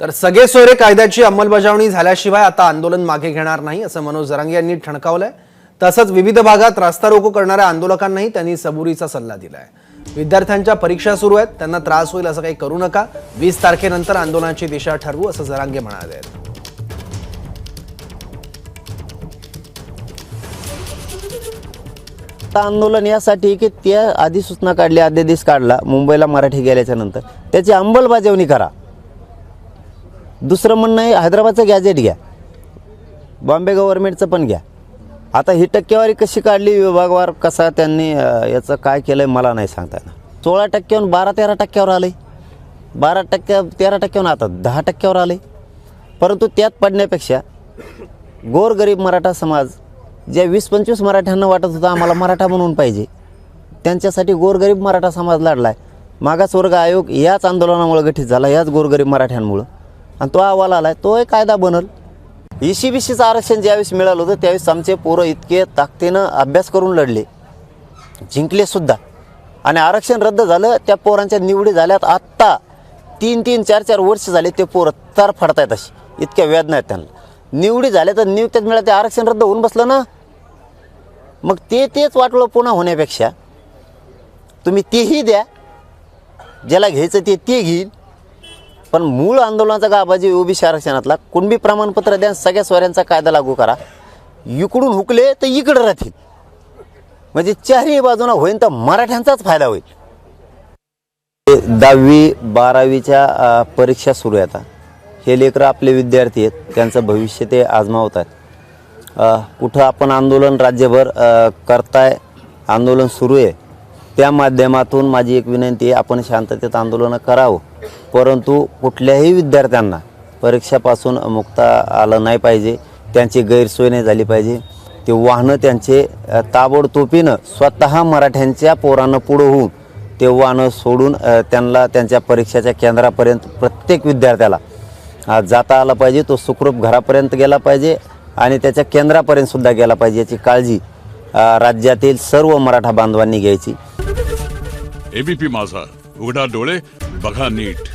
तर सगळे सोयरे कायद्याची अंमलबजावणी झाल्याशिवाय आता आंदोलन मागे घेणार नाही असं मनोज जरांगे यांनी ठणकावलंय. तसंच विविध भागात रास्ता रोको करणाऱ्या आंदोलकांनाही त्यांनी सबुरीचा सल्ला दिलाय. विद्यार्थ्यांच्या परीक्षा सुरू आहेत त्यांना त्रास होईल असं काही करू नका. वीस तारखेनंतर आंदोलनाची दिशा ठरवू असं जरांगे म्हणाले आता आंदोलन यासाठी की त्या अधिसूचना काढली अध्यादेश काढला मुंबईला मराठी गेल्याच्यानंतर. त्याची अंमलबजावणी करा. दुसरं म्हणणं आहे हैदराबादचं गॅजेट घ्या. बॉम्बे गव्हर्नमेंटचं पण घ्या. आता ही टक्केवारी कशी काढली विभागवार कसा त्यांनी याचं काय केलं आहे मला नाही सांगता येणार. सोळा टक्क्याहून बारा तेरा टक्क्यावर आले. बारा टक्क्या तेरा टक्क्याहून आता दहा टक्क्यावर आले. परंतु त्यात पडण्यापेक्षा गोरगरीब मराठा समाज ज्या वीस पंचवीस मराठ्यांना वाटत होता आम्हाला मराठा म्हणून पाहिजे त्यांच्यासाठी गोरगरीब मराठा समाज लढला आहे मागासवर्ग आयोग याच आंदोलनामुळे गठीत झाला याच गोरगरीब मराठ्यांमुळं. आणि तो अहवाल आला आहे तोही कायदा बनल. ई सी बी सीचं आरक्षण ज्यावेळेस मिळालं होतं त्यावेळेस आमचे पोरं इतके ताकदीनं अभ्यास करून लढले. जिंकले सुद्धा. आणि आरक्षण रद्द झालं त्या पोरांच्या निवडी झाल्यात. आत्ता तीन तीन चार चार वर्ष झाले ते पोरं तर फडतायत अशी. इतक्या वेदना आहेत त्यांना. निवडी झाल्या तर नियुक्त्यात मिळालं ते आरक्षण रद्द होऊन बसलं ना? मग ते तेच वाटलं पुन्हा होण्यापेक्षा तुम्ही तेही द्या. ज्याला घ्यायचं ते ते घेईल पण मूळ आंदोलनाचा गाभाजी ओबीसी आरक्षणातला कुणबी प्रमाणपत्र द्या सगळ्या स्वऱ्यांचा कायदा लागू करा. इकडून हुकले तर इकडं राहतील. म्हणजे चारही बाजूला होईल तर मराठ्यांचाच फायदा होईल. दहावी बारावीच्या परीक्षा सुरू आहेत हे लेकरं आपले विद्यार्थी आहेत. त्यांचं भविष्य ते आजमावत आहेत. कुठं आपण आंदोलन राज्यभर करताय आंदोलन सुरू आहे. त्या माध्यमातून माझी एक विनंती आहे आपण शांततेत आंदोलनं करावं. परंतु कुठल्याही विद्यार्थ्यांना परीक्षापासून मुक्ता आलं नाही पाहिजे त्यांची गैरसोय नाही झाली पाहिजे. ते वाहनं त्यांचे ताबडतोबीनं स्वतः मराठ्यांच्या पोरानं पुढं होऊन ते वाहनं सोडून त्यांना त्यांच्या परीक्षेच्या केंद्रापर्यंत प्रत्येक विद्यार्थ्याला जाता आला पाहिजे. तो सुखरूप घरापर्यंत गेला पाहिजे आणि त्याच्या केंद्रापर्यंत सुद्धा गेला पाहिजे याची काळजी राज्यातील सर्व मराठा बांधवांनी घ्यायची. एबीपी माझा उघडा डोळे बघा नीट.